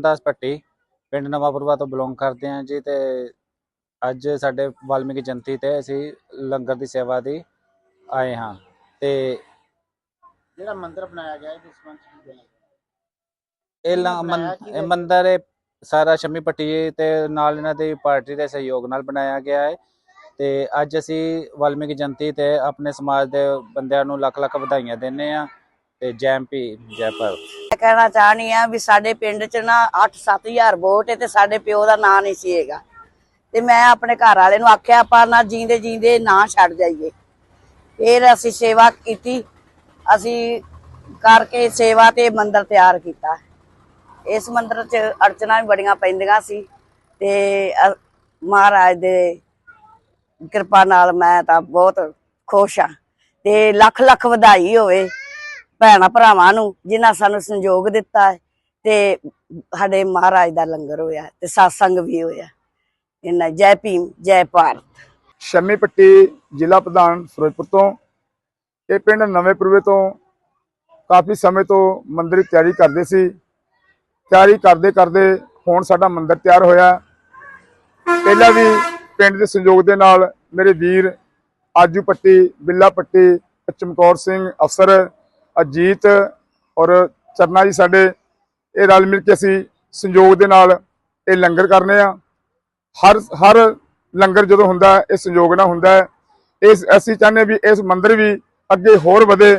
ਦਾਸ ਪੱਟੀ ਪਿੰਡ ਨਵਾਂਪੁਰਵਾ ਤੋਂ ਬਿਲੋਂਗ ਕਰਦੇ ਹਾਂ ਜੀ ਤੇ ਅੱਜ ਸਾਡੇ ਵਾਲਮੀਕੀ ਜਯੰਤੀ ਤੇ ਅਸੀਂ ਲੰਗਰ ਦੀ ਸੇਵਾ ਦੀ ਆਏ ਹਾਂ ਤੇ ਜਿਹੜਾ ਮੰਦਿਰ ਬਣਾਇਆ ਗਿਆ ਇਹਦੇ ਸੰਬੰਧ ਚ ਕੀ ਕਹਿਣਾ ਇਹ ਲ-? ਇਹ ਮੰਦਿਰ ਇਹ ਸਾਰਾ ਸ਼ਮੀ ਪੱਟੀ ਤੇ ਨਾਲ ਇਹਨਾਂ ਦੀ ਪਾਰਟੀ ਦੇ ਸਹਿਯੋਗ ਨਾਲ ਬਣਾਇਆ ਗਿਆ ਹੈ ਤੇ ਅੱਜ ਅਸੀਂ ਵਾਲਮੀਕੀ ਜਯੰਤੀ ਤੇ ਆਪਣੇ ਸਮਾਜ ਦੇ ਬੰਦਿਆਂ ਨੂੰ ਲੱਖ ਲੱਖ ਵਧਾਈਆਂ ਦਿੰਦੇ ਆ ਤੇ ਜੈ ਪੀ ਜੈ ਮੈਂ ਕਹਿਣਾ ਚਾਹਣੀ ਆ ਵੀ ਸਾਡੇ ਪਿੰਡ 'ਚ ਨਾ 8-7000 ਵੋਟ ਹੈ ਤੇ ਸਾਡੇ ਪਿਓ ਦਾ ਨਾਂ ਨਹੀਂ ਸੀ ਹੈਗਾ। ਤੇ ਮੈਂ ਆਪਣੇ ਘਰ ਵਾਲੇ ਨੂੰ ਆਖਿਆ, ਆਪਾਂ ਨਾ ਜੀਂਦੇ ਜੀਂਦੇ ਨਾਂ ਛੱਡ ਜਾਈਏ। ਫਿਰ ਅਸੀਂ ਸੇਵਾ ਕੀਤੀ। ਅਸੀਂ ਕਰਕੇ ਸੇਵਾ ਤੇ ਮੰਦਿਰ ਤਿਆਰ ਕੀਤਾ। ਇਸ ਮੰਦਿਰ 'ਚ ਅੜਚਨਾ ਵੀ ਬੜੀਆਂ ਪੈਂਦੀਆਂ ਸੀ ਤੇ ਮਹਾਰਾਜ ਦੇ ਕਿਰਪਾ ਨਾਲ ਮੈਂ ਤਾਂ ਬਹੁਤ ਖੁਸ਼ ਆ ਤੇ ਲੱਖ ਲੱਖ ਵਧਾਈ ਹੋਵੇ। ਭੈਣਾ ਭਰਾਵਾਂ ਨੂੰ ਜਿਨ੍ਹਾਂ ਸਾਨੂੰ ਸੰਯੋਗ ਦਿੱਤਾ ਹੈ ਤੇ ਸਾਡੇ ਮਹਾਰਾਜ ਦਾ ਲੰਗਰ ਹੋਇਆ ਤੇ satsang ਵੀ ਹੋਇਆ ਇਹਨਾਂ ਜੈ ਭੀਮ, ਜੈ ਭਾਰਤ। ਸ਼ਮੀ ਪੱਟੀ ਜ਼ਿਲ੍ਹਾ ਪ੍ਰਧਾਨ ਫਿਰੋਜ਼ਪੁਰ ਤੋਂ। ਇਹ ਪਿੰਡ ਨਵੇਂ ਨਵੇਂਪੁਰਵੇ ਤੋਂ ਕਾਫੀ ਸਮੇਂ ਤੋਂ ਮੰਦਿਰ ਤਿਆਰੀ ਕਰਦੇ ਸੀ। ਤਿਆਰੀ ਕਰਦੇ ਕਰਦੇ ਹੁਣ ਸਾਡਾ ਮੰਦਿਰ ਤਿਆਰ ਹੋਇਆ ਪਹਿਲਾਂ ਵੀ ਪਿੰਡ ਦੇ ਸੰਯੋਗ ਦੇ ਨਾਲ ਮੇਰੇ ਵੀਰ ਆਜੂ ਪੱਟੀ, ਬਿੱਲਾ ਪੱਟੀ ਚਮਕੌਰ ਸਿੰਘ, ਅਫਸਰ ਅਜੀਤ ਔਰ ਚਰਨਾ ਜੀ ਸਾਡੇ, ਇਹ ਰਲ ਮਿਲ ਕੇ ਅਸੀਂ ਸੰਯੋਗ ਦੇ ਨਾਲ ਇਹ ਲੰਗਰ ਕਰਨੇ ਆ। ਹਰ ਹਰ ਲੰਗਰ ਜਦੋਂ ਹੁੰਦਾ, ਇਹ ਸੰਯੋਗ ਨਾਲ ਹੁੰਦਾ ਹੈ। ਇਸ, ਅਸੀਂ ਚਾਹੁੰਦੇ ਵੀ ਇਸ ਮੰਦਿਰ ਵੀ ਅੱਗੇ ਹੋਰ ਵਧੇ,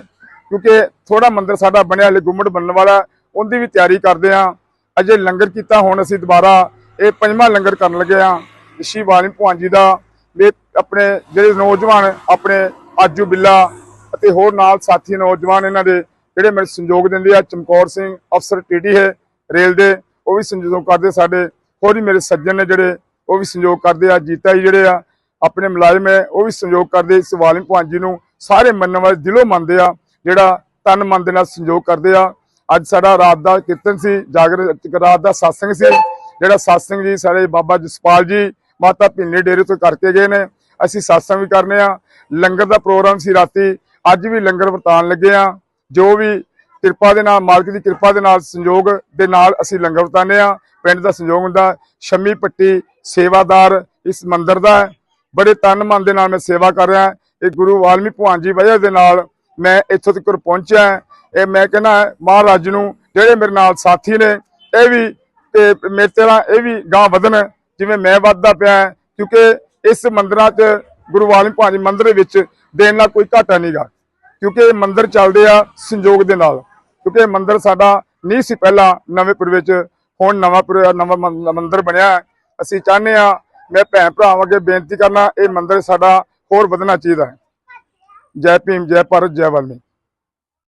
ਕਿਉਂਕਿ ਥੋੜਾ ਮੰਦਿਰ ਸਾਡਾ ਬਣਿਆ, ਹਲੇ ਗੁੰਮਟ ਬਣਨ ਵਾਲਾ ਉਹਦੀ ਵੀ ਤਿਆਰੀ ਕਰਦੇ ਆ ਅਜੇ ਲੰਗਰ ਕੀਤਾ, ਹੁਣ ਅਸੀਂ ਦੁਬਾਰਾ ਇਹ ਪੰਜਵਾਂ ਲੰਗਰ ਕਰਨ ਲੱਗੇ ਆ ਰਿਸ਼ੀ ਵਾਲੀ ਭਗਵਾਨ ਜੀ ਦਾ, ਵੀ ਆਪਣੇ ਜਿਹੜੇ ਨੌਜਵਾਨ, ਆਪਣੇ ਆਜੂ ਬਿੱਲਾ ਅਤੇ ਹੋਰ ਨਾਲ ਸਾਥੀ ਨੌਜਵਾਨ ਇਹਨਾਂ ਦੇ ਜਿਹੜੇ ਮੇਰੇ ਸੰਯੋਗ ਦਿੰਦੇ ਆ, ਚਮਕੌਰ ਸਿੰਘ, ਅਫਸਰ ਟੀਟੀ ਹੈ, ਰੇਲ ਦੇ, ਉਹ ਵੀ ਸੰਯੋਗ ਕਰਦੇ ਸਾਡੇ, ਹੋਰ ਵੀ ਮੇਰੇ ਸੱਜਣ ਨੇ ਜਿਹੜੇ, ਉਹ ਵੀ ਸੰਯੋਗ ਕਰਦੇ ਆ, ਜੀਤਾ ਜੀ ਜਿਹੜੇ ਆ, ਆਪਣੇ ਮੁਲਾਜ਼ਮ ਹੈ, ਉਹ ਵੀ ਸੰਯੋਗ ਕਰਦੇ ਇਸ ਵਾਲਿਮ ਭਗਵਾਨ ਜੀ ਨੂੰ ਸਾਰੇ ਮੰਨਣ ਵਾਲੇ ਦਿਲੋਂ ਮੰਨਦੇ ਆ, ਜਿਹੜਾ ਤਨ ਮਨ ਦੇ ਨਾਲ ਸੰਯੋਗ ਕਰਦੇ ਆ। ਅੱਜ ਸਾਡਾ ਰਾਤ ਦਾ ਕੀਰਤਨ ਸੀ, ਜਾਗਰ, ਰਾਤ ਦਾ satsang ਸੀ, ਜਿਹੜਾ satsang ਜੀ ਸਾਡੇ ਬਾਬਾ ਜਸਪਾਲ ਜੀ, ਮਾਤਾ ਭਿੰਨੇ ਡੇਰੇ ਤੋਂ ਕਰਕੇ ਗਏ ਨੇ। ਅਸੀਂ satsang ਵੀ ਕਰਨੇ ਆ। ਲੰਗਰ ਦਾ ਪ੍ਰੋਗਰਾਮ ਸੀ ਰਾਤੀ ਅੱਜ ਵੀ ਲੰਗਰ ਵਰਤਾਨ ਲੱਗੇ ਆ ਜੋ ਵੀ ਕਿਰਪਾ ਦੇ ਨਾਲ, ਮਾਲਕ ਦੀ ਕਿਰਪਾ ਦੇ ਨਾਲ, ਸੰਯੋਗ ਦੇ ਨਾਲ ਅਸੀਂ ਲੰਗਰ ਵਰਤਾਨੇ ਆ ਪਿੰਡ ਦਾ ਸੰਯੋਗ ਹੁੰਦਾ ਸ਼ਮੀ ਪੱਟੀ ਸੇਵਾਦਾਰ ਇਸ ਮੰਦਿਰ ਦਾ ਬੜੇ ਤਨ ਮਨ ਦੇ ਨਾਲ ਮੈਂ ਸੇਵਾ ਕਰ ਰਿਹਾ ਇਹ ਗੁਰੂ ਵਾਲਮੀ ਭਗਵਾਨ ਜੀ ਵਜ੍ਹਾ ਦੇ ਨਾਲ ਮੈਂ ਇੱਥੋਂ ਤੱਕ ਪਹੁੰਚਿਆ ਇਹ ਮੈਂ ਕਹਿੰਦਾ ਮਹਾਰਾਜ ਨੂੰ ਜਿਹੜੇ ਮੇਰੇ ਨਾਲ ਸਾਥੀ ਨੇ, ਇਹ ਵੀ ਤੇ ਮੇਰੇ ਤੇਰਾ ਇਹ ਵੀ ਗਾਂ ਵਧਣ, ਜਿਵੇਂ ਮੈਂ ਵੱਧਦਾ ਪਿਆ ਕਿਉਂਕਿ ਇਸ ਮੰਦਰਾਂ 'ਚ ਗੁਰੂ ਵਾਲਮੀ ਭਗਵਾਨ ਜੀ ਮੰਦਿਰ ਵਿੱਚ ਦੇਣ ਨਾਲ ਕੋਈ ਘਾਟਾ ਨਹੀਂਗਾ ਕਿਉਂਕਿ ਇਹ ਮੰਦਿਰ ਚੱਲਦੇ ਆ ਸੰਯੋਗ ਦੇ ਨਾਲ। ਕਿਉਂਕਿ ਇਹ ਮੰਦਿਰ ਸਾਡਾ ਨਹੀਂ ਸੀ ਪਹਿਲਾਂ ਨਵੇਂਪੁਰ ਵਿੱਚ, ਹੁਣ ਨਵਾਂਪੁਰ ਨਵਾਂ ਮੰ- ਮੰਦਿਰ ਬਣਿਆ ਹੈ। ਅਸੀਂ ਚਾਹੁੰਦੇ ਆ ਮੈਂ ਭੈਣ ਭਰਾਵਾਂ ਅੱਗੇ ਬੇਨਤੀ ਕਰਨਾ, ਇਹ ਮੰਦਿਰ ਸਾਡਾ ਹੋਰ ਵਧਣਾ ਚਾਹੀਦਾ ਹੈ। ਜੈ ਭੀਮ, ਜੈ ਭਾਰਤ, ਜੈ ਵਾਲਮੀਕ।